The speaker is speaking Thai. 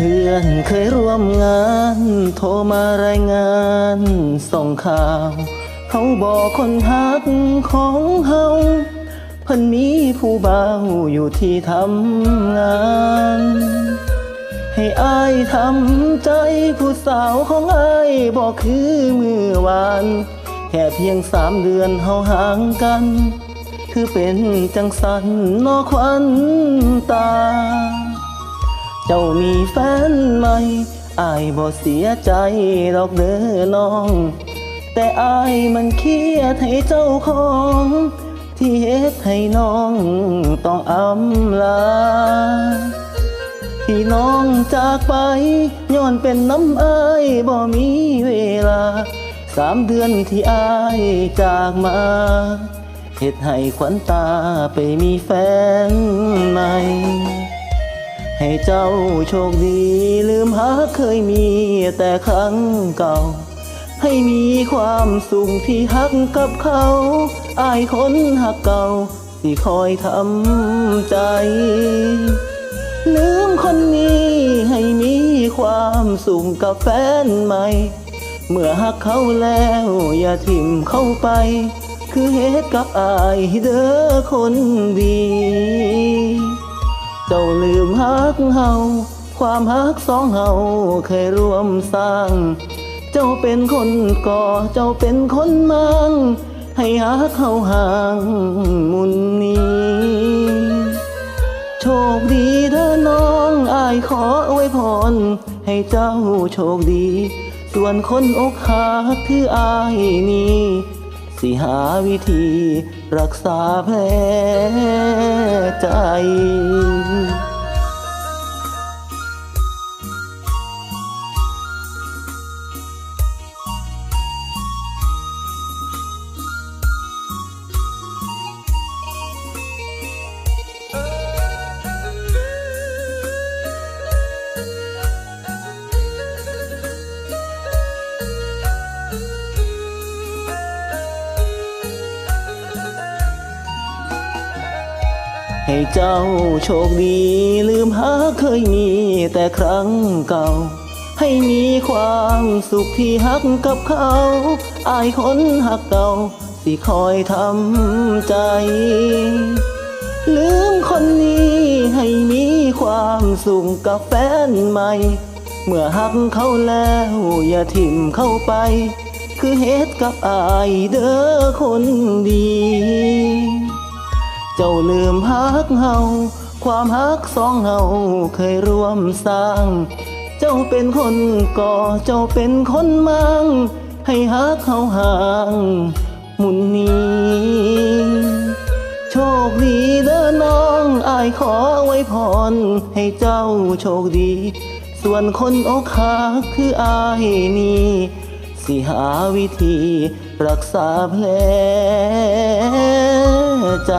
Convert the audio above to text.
เพื่อนเคยร่วมงาน โทรมารายงาน ส่งข่าว เขาบอกคนฮักของเฮาเพิ่นมีผู้บ่าวอยู่ที่ทำงาน ให้อายทำใจผู้สาวของอายบอกคือมือวาน แค่เพียงสามเดือนเฮาห่างกัน คือเป็นจังสันนอควันตา เจ้ามีแฟนใหม่อายบ่เสียใจดอกเด้อน้อง แต่อายมันเครียดให้เจ้าของ ที่เฮ็ดให้น้องต้องอำลา ที่น้องจากไปย้อนเป็นน้ำอายบ่มีเวลา สามเดือนที่อายจากมาเฮ็ดให้ขวัญตาไปมีแฟน ให้เจ้าโชคดีลืมหาเคยมีแต่ครั้งเก่า ให้มีความสุขที่ฮักกับเขา อายคนฮักเก่าที่คอยทำใจ ลืมคนนี้ให้มีความสุขกับแฟนใหม่ เมื่อหักเขาแล้วอย่าทิ่มเข้าไป คือเหตุกับอายเด้อคนดี เจ้าลืมฮักเฮาความฮักสองเฮาเคยร่วมสร้าง เจ้าเป็นคนก่อเจ้าเป็นคนมังให้ฮักเฮาห่างมุนนี้โชคดีเด้อน้องอายขออวยพร ให้เจ้าโชคดี ส่วนคนอกหักคืออายนี้ สิหาวิธีรักษาแผลใจ ให้เจ้าโชคดี ลืมหาเคยมีแต่ครั้งเก่า ให้มีความสุขที่ฮักกับเขา อายคนฮักเก่าสิคอยทำใจ ลืมคนนี้ให้มีความสุขกับแฟนใหม่ เมื่อฮักเขาแล้วอย่าทิ่มเข้าไป คือเหตุกับอายเด้อคนดี เจ้าลืมฮักเฮาความฮักสองเฮาเคยร่วมสร้าง เจ้าเป็นคนก่อเจ้าเป็นคนมังให้ฮักเฮาห่างมุนนี้โชคดีเด้อน้องอายขอไว้พร ให้เจ้าโชคดี ส่วนคนอกหักคืออายนี้ สิหาวิธีรักษาแผลใจ